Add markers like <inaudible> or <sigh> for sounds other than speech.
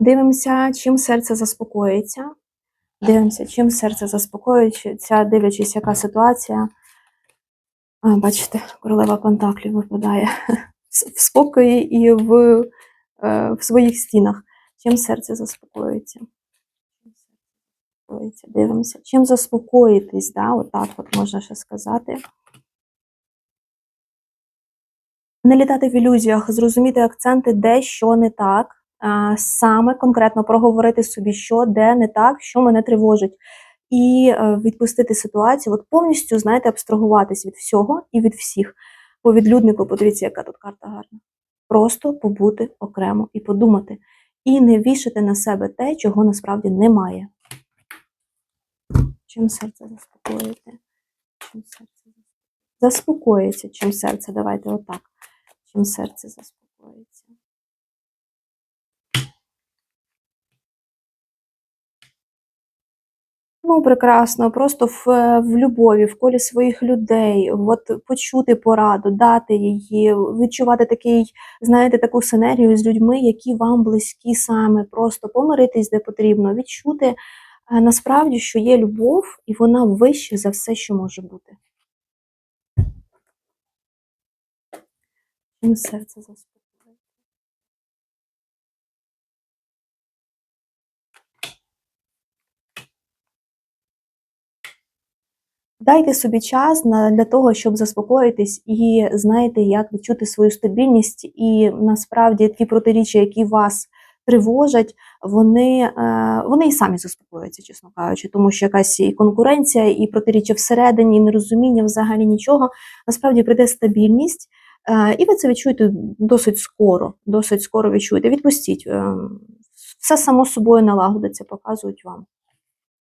Дивимося, чим серце заспокоїться. Дивимося, чим серце заспокоюється, дивлячись, яка ситуація. А, бачите, королева Пентаклів випадає <laughs> в спокої і в, е, в своїх стінах. Чим серце заспокоїться? Заспокоїться? Дивимося. Чим заспокоїтись, да? отак от можна ще сказати. Не літати в ілюзіях, зрозуміти акценти, де що не так, саме конкретно проговорити собі, що де не так, що мене тривожить, і е, відпустити ситуацію, от повністю, знаєте, абстрагуватись від всього і від всіх. По відлюднику, подивіться, яка тут карта гарна. Просто побути окремо і подумати, і не вішати на себе те, чого насправді немає. Чим серце заспокоїти? Чим серце заспокоїться? Чим серце? Давайте отак. Чим серце заспокоїться. Ну, прекрасно, просто в, е, в любові, в колі своїх людей, от почути пораду, дати її, відчувати такий, знаєте, таку синергію з людьми, які вам близькі саме, просто помиритись, де потрібно, відчути е, насправді, що є любов, і вона вище за все, що може бути. Чим серце заспокоює. Дайте собі час на, для того, щоб заспокоїтись і знаєте, як відчути свою стабільність, і насправді ті протиріччя, які вас тривожать, вони, е, вони і самі заспокоюються, чесно кажучи, тому що якась і конкуренція, і протиріччя всередині, і нерозуміння взагалі нічого. Насправді прийде стабільність, е, і ви це відчуєте досить скоро. Досить скоро відчуєте. Відпустіть. е, Все само собою налагодиться, показують вам.